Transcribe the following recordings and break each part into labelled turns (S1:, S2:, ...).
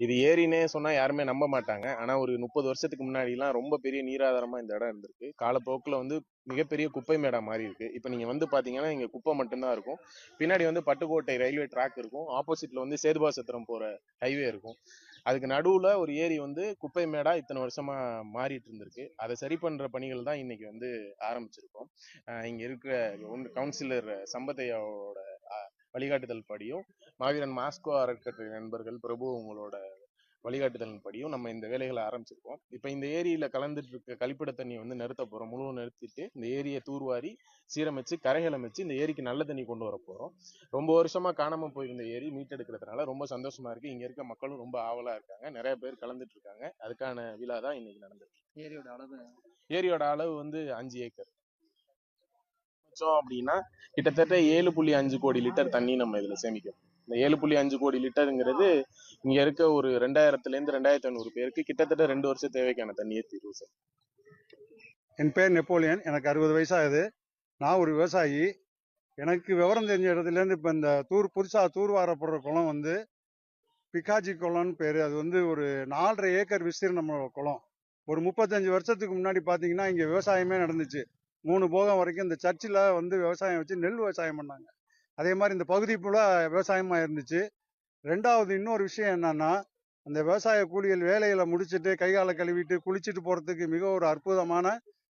S1: இது ஏரினே சொன்னா யாருமே நம்ப மாட்டாங்க. ஆனா ஒரு முப்பது வருஷத்துக்கு முன்னாடி எல்லாம் ரொம்ப பெரிய நீராதாரமா இந்த இடம் இருந்திருக்கு. காலப்போக்குல வந்து மிகப்பெரிய குப்பை மேடா மாறி இருக்கு. இப்ப நீங்க வந்து பாத்தீங்கன்னா இங்க குப்பை மட்டும்தான் இருக்கும். பின்னாடி வந்து பட்டுக்கோட்டை ரயில்வே ட்ராக் இருக்கும். ஆப்போசிட்ல வந்து சேதுபாசத்திரம் போற ஹைவே இருக்கும். அதுக்கு நடுவுல ஒரு ஏரி வந்து குப்பை மேடா இத்தனை வருஷமா மாறிட்டு இருந்திருக்கு. அதை சரி பண்ற பணிகள் தான் இன்னைக்கு வந்து ஆரம்பிச்சிருக்கோம். இங்க இருக்கிற ஒன்று கவுன்சிலர் சம்பத்தையாவோட வழிகாட்டுதல் படியும். மாவீரன் மாஸ்கோ அறக்கட்டளை நண்பர்கள் பிரபு உங்களோட வழிகாட்டுதல் படியும். நம்ம இந்த வேலைகளை ஆரம்பிச்சிருக்கோம். இப்போ இந்த ஏரியில கலந்துட்டு இருக்க கழிப்பிட தண்ணி வந்து நிறுத்த போறோம். முழுவதும் நிறுத்திட்டு இந்த ஏரியை தூர்வாரி சீரமைச்சு கரைகளை அமைச்சு இந்த ஏரிக்கு நல்ல தண்ணி கொண்டு வர போறோம். ரொம்ப வருஷமா காணாம போயிருந்த ஏரி மீட்டெடுக்கிறதுனால ரொம்ப சந்தோஷமா இருக்கு. இங்க இருக்க மக்களும் ரொம்ப ஆவலா இருக்காங்க. நிறைய பேர் கலந்துட்டு இருக்காங்க அதுக்கான விழா தான் இன்னைக்கு நடந்திருக்கு
S2: ஏரியோட அளவு?
S1: ஏரியோட அளவு வந்து அஞ்சு ஏக்கர். வச்சோம் அப்படின்னா கிட்டத்தட்ட ஏழு புள்ளி அஞ்சு கோடி லிட்டர் தண்ணி நம்ம இதுல சேமிக்கும் இந்த ஏழு புள்ளி அஞ்சு கோடி லிட்டருங்கிறது இங்க இருக்க ஒரு ரெண்டாயிரத்துல இருந்து ரெண்டாயிரத்தி ஐநூறு பேருக்கு கிட்டத்தட்ட ரெண்டு வருஷம் தேவைக்கான தண்ணியை தீர்வு சார்.
S3: என் பேர் நெப்போலியன் எனக்கு அறுபது வயசாகுது. நான் ஒரு விவசாயி. எனக்கு விவரம் தெரிஞ்ச இடத்துலேருந்து இப்போ இந்த தூர் புதுசாக தூர்வாரப்படுற குளம் வந்து பிக்காஜி குளம்னு பேர். அது வந்து ஒரு நாலரை ஏக்கர் விஸ்தீர்ணம் குளம். ஒரு முப்பத்தஞ்சு வருஷத்துக்கு முன்னாடி பார்த்தீங்கன்னா இங்கே விவசாயமே நடந்துச்சு. மூணு போகம் வரைக்கும் இந்த சர்ச்சில் வந்து விவசாயம் வச்சு நெல் விவசாயம் பண்ணாங்க. அதே மாதிரி இந்த பகுதி ஃபுல்லாக விவசாயமாக இருந்துச்சு. ரெண்டாவது இன்னொரு விஷயம் என்னன்னா அந்த விவசாய கூலிகள் வேலைகளை முடிச்சுட்டு கை காலை கழுவிட்டு குளிச்சுட்டு போகிறதுக்கு மிக ஒரு அற்புதமான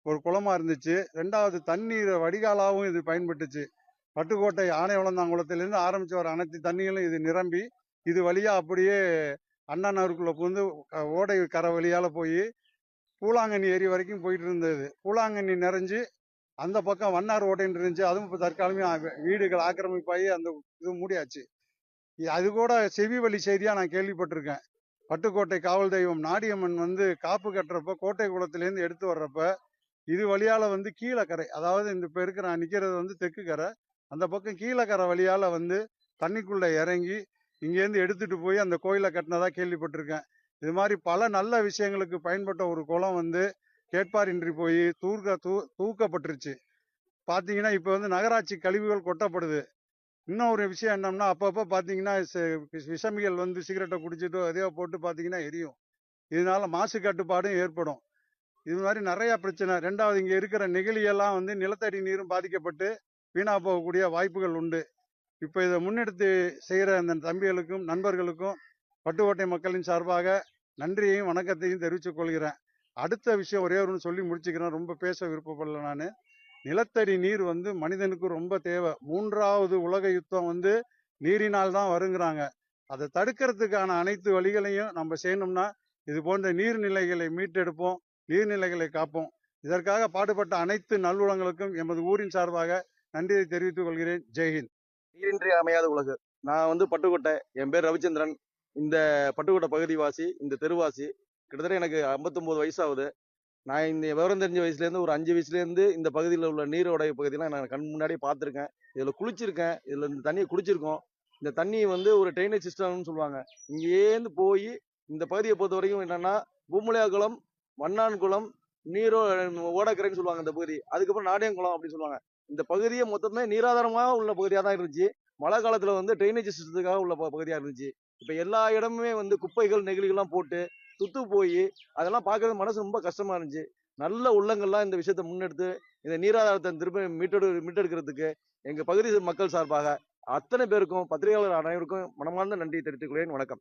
S3: ஒரு குளமாக இருந்துச்சு. ரெண்டாவது தண்ணீர் வடிகாலாகவும் இது பயன்பட்டுச்சு. பட்டுக்கோட்டை ஆனையவளந்தாங்குளத்திலிருந்து ஆரம்பிச்சு வர அனைத்து தண்ணிகளும் இது நிரம்பி இது வழியாக அப்படியே அண்ணா நகருக்குள்ள புகுந்து ஓடை கரை வழியால் போய் பூலாங்கண்ணி ஏரி வரைக்கும் போயிட்டு இருந்தது. பூலாங்கண்ணி நிறைஞ்சு அந்த பக்கம் வண்ணார் ஓட்டைன்னு இருந்துச்சு. அதுவும் இப்போ தற்காலமே வீடுகள் ஆக்கிரமிப்பாகி அந்த இது மூடியாச்சு. அது கூட செவி வழி செய்தியாக நான் கேள்விப்பட்டிருக்கேன். பட்டுக்கோட்டை காவல் தெய்வம் நாடியம்மன் வந்து காப்பு கட்டுறப்ப கோட்டை குளத்துலேருந்து எடுத்து வர்றப்ப இது வழியால் வந்து கீழக்கரை அதாவது இந்த இப்போ இருக்கிற நான் வந்து தெற்கு கரை அந்த பக்கம் கீழக்கரை வழியால் வந்து தண்ணிக்குள்ளே இறங்கி இங்கேருந்து எடுத்துகிட்டு போய் அந்த கோயிலை கட்டினதாக கேள்விப்பட்டிருக்கேன். இது மாதிரி பல நல்ல விஷயங்களுக்கு பயன்பட்ட ஒரு குளம் வந்து கேட்பாரின்றி போய் தூர்க்க தூ தூக்கப்பட்டுருச்சு. பார்த்தீங்கன்னா இப்போ வந்து நகராட்சி கழிவுகள் கொட்டப்படுது. இன்னும் ஒரு விஷயம் என்னன்னா அப்பப்போ பார்த்தீங்கன்னா விஷமிகள் வந்து சிகரெட்டை குடிச்சிட்டோ எதையோ போட்டு பார்த்தீங்கன்னா எரியும். இதனால மாசு கட்டுப்பாடும் ஏற்படும். இது மாதிரி நிறையா பிரச்சனை. ரெண்டாவது இங்கே இருக்கிற நெகிழியெல்லாம் வந்து நிலத்தடி நீரும் பாதிக்கப்பட்டு வீணாக போகக்கூடிய வாய்ப்புகள் உண்டு. இப்போ இதை முன்னெடுத்து செய்கிற அந்த தம்பிகளுக்கும் நண்பர்களுக்கும் பட்டுக்கோட்டை மக்களின் சார்பாக நன்றியையும் வணக்கத்தையும் தெரிவித்துக் கொள்கிறேன். அடுத்த விஷயம் ஒரே ஒன்று சொல்லி முடிச்சுக்கிறேன். ரொம்ப பேச விருப்பப்படல நான். நிலத்தடி நீர் வந்து மனிதனுக்கு ரொம்ப தேவை. மூன்றாவது உலக யுத்தம் வந்து நீரினால் தான் வருங்கிறாங்க. அதை தடுக்கிறதுக்கான அனைத்து வழிகளையும் நம்ம செய்யணும்னா இது போன்ற நீர்நிலைகளை மீட்டெடுப்போம் நீர்நிலைகளை காப்போம். இதற்காக பாடுபட்ட அனைத்து நல்லுளங்களுக்கும் எமது ஊரின் சார்பாக நன்றியை தெரிவித்துக் கொள்கிறேன். ஜெய்ஹிந்த்
S4: நீரின்றி அமையாத உலகு. நான் வந்து பட்டுக்கோட்டை. என் பேர் ரவிச்சந்திரன். இந்த பட்டுக்கோட்டை பகுதிவாசி இந்த தெருவாசி கிட்டத்தட்ட எனக்கு 59 வயசாகுது. நான் இந்த விவரம் தெரிஞ்ச வயசுலேருந்து ஒரு அஞ்சு வயசுலேருந்து இந்த பகுதியில் உள்ள நீரோடைய பகுதியெலாம் நான் கண் முன்னாடியே பார்த்துருக்கேன். இதில் குளிச்சிருக்கேன். இதில் இந்த தண்ணியை குடிச்சிருக்கோம். இந்த தண்ணி வந்து ஒரு ட்ரைனேஜ் சிஸ்டம்னு சொல்லுவாங்க. இங்கேருந்து போய் இந்த பகுதியை பொறுத்த வரைக்கும் என்னென்னா பூமுலையாகுளம் வண்ணான்குளம் நீரோ ஓடக்கரைன்னு சொல்லுவாங்க இந்த பகுதி. அதுக்கப்புறம் நாடியங்குளம் அப்படின்னு சொல்லுவாங்க. இந்த பகுதியை மொத்தமே நீராதாரமாக உள்ள பகுதியாக தான் இருந்துச்சு. மழை காலத்தில் வந்து ட்ரைனேஜ் சிஸ்டத்துக்காக உள்ள ப- இருந்துச்சு. இப்போ எல்லா இடமுமே வந்து குப்பைகள் நெகிழிகள்லாம் போட்டு துத்து போய் அதெல்லாம் பார்க்கறது மனசு ரொம்ப கஷ்டமா இருந்துச்சு. நல்ல உள்ளங்கள்லாம் இந்த விஷயத்தை முன்னெடுத்து இந்த நீராதாரத்தை திரும்ப மீட்டெடு மீட்டெடுக்கிறதுக்கு எங்கள் பகுதி மக்கள் சார்பாக அத்தனை பேருக்கும் பத்திரிகையாளர் அனைவருக்கும் மனமார்ந்த நன்றி தெரிவித்துக் கொள்கிறேன். வணக்கம்.